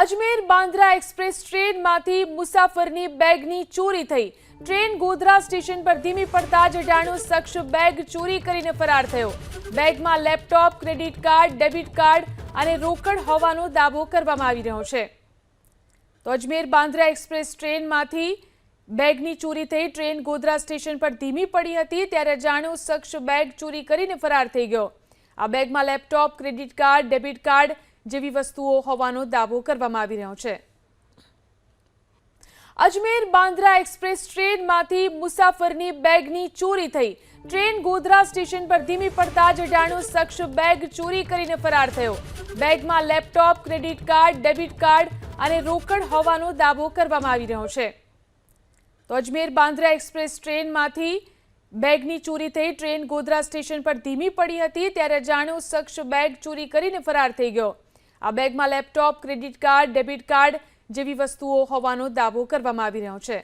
Ajmer Bandra express ટ્રેનમાંથી મુસાફરની બેગની ચોરી થઈ. ટ્રેન ગોધરા સ્ટેશન પર ધીમી પડતા જ અજાણ્યો શખ્સ બેગ ચોરી કરીને ફરાર થયો. બેગમાં laptop, credit card, debit card અને રોકડ હોવાનો દાવો કરવામાં આવી રહ્યો છે. તો અજમેર બાંદ્રા એક્સપ્રેસ ટ્રેનમાંથી બેગની ચોરી થઈ, ટ્રેન ગોધરા સ્ટેશન પર ધીમી પડી હતી, ત્યારે અજાણ્યો શખ્સ બેગ ચોરી કરીને ફરાર થઈ ગયો. આ બેગમાં laptop, credit card, debit card જેવી વસ્તુઓ હોવાનો દાવો કરવામાં આવી રહ્યો છે. અજમેર બાંદ્રા એક્સપ્રેસ ટ્રેનમાંથી મુસાફરની બેગની ચોરી થઈ. ટ્રેન ગોધરા સ્ટેશન પર ધીમી પડતા જ અજાણ્યો શખ્સ બેગ ચોરી કરીને ફરાર થયો. બેગમાં laptop, credit card, debit card અને રોકડ હોવાનો દાવો કરવામાં આવી રહ્યો છે. તો અજમેર બાંદ્રા એક્સપ્રેસ ટ્રેનમાંથી બેગની ચોરી થઈ, ટ્રેન ગોધરા સ્ટેશન પર ધીમી પડી હતી, ત્યારે અજાણ્યો શખ્સ બેગ ચોરી કરીને ફરાર થઈ ગયો. આ બેગમાં laptop, credit card, debit card જેવી વસ્તુઓ હોવાનો દાવો કરવામાં આવી રહ્યો છે.